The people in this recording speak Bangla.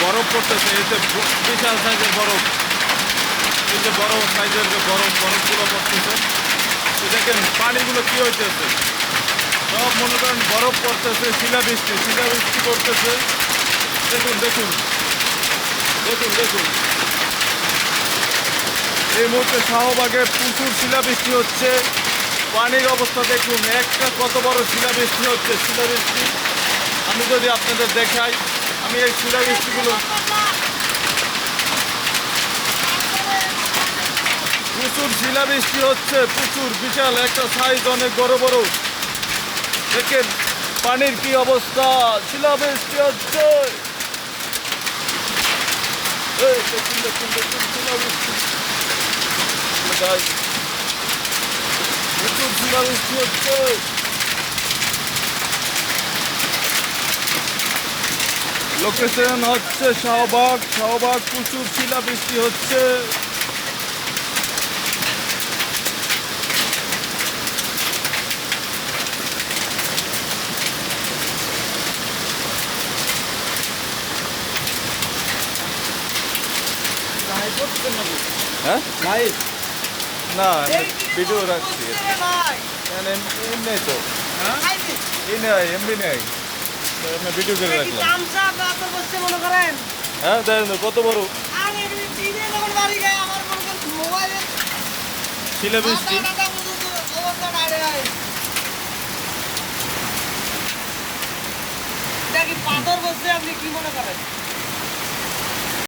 বরফ পড়তেছে যে বিশাল সাইজের বরফ। এই যে বড় সাইজের যে বরফ, বরফগুলো পড়তেছে। তো দেখেন পানিগুলো কি হইতেছে? সব মনে করেন বরফ পড়তেছে, শিলাবৃষ্টি শিলাবৃষ্টি করতেছে দেখুন দেখুন দেখুন দেখুন। এই মুহূর্তে শাহবাগে প্রচুর শিলাবৃষ্টি হচ্ছে। পানির অবস্থা দেখুন, একটা কত বড় শিলাবৃষ্টি হচ্ছে, শিলাবৃষ্টি। যদি আপনাদের দেখাই আমি এই শিলাবৃষ্টিগুলো প্রচুর শিলাবৃষ্টি হচ্ছে প্রচুর বিশাল একটা সাইজ অনেক বড় বড়। দেখেন পানির কি অবস্থা শিলাবৃষ্টি হচ্ছে। এই দেখুন দেখুন দেখুন শিলাবৃষ্টি Guys, প্রচুর হচ্ছে। লোকেশন হচ্ছে শাহবাগ। শাহবাগ প্রচুর শিলাবৃষ্টি হচ্ছে। হ্যাঁ? না ভিডিও রাখছি। এমনি তো। এমনি নেই। আমি ভিডিও করে রাখলাম। হ্যাঁ দেখেন কত বড়? শিলাবৃষ্টি পাথর বসে আপনি কি মনে করেন?